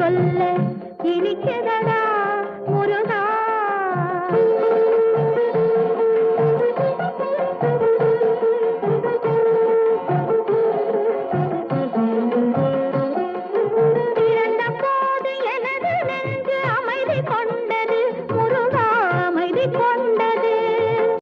சொல்ல இனிக்கிறதா அமைதி கொண்டது முருகா அமைதி கொண்டது.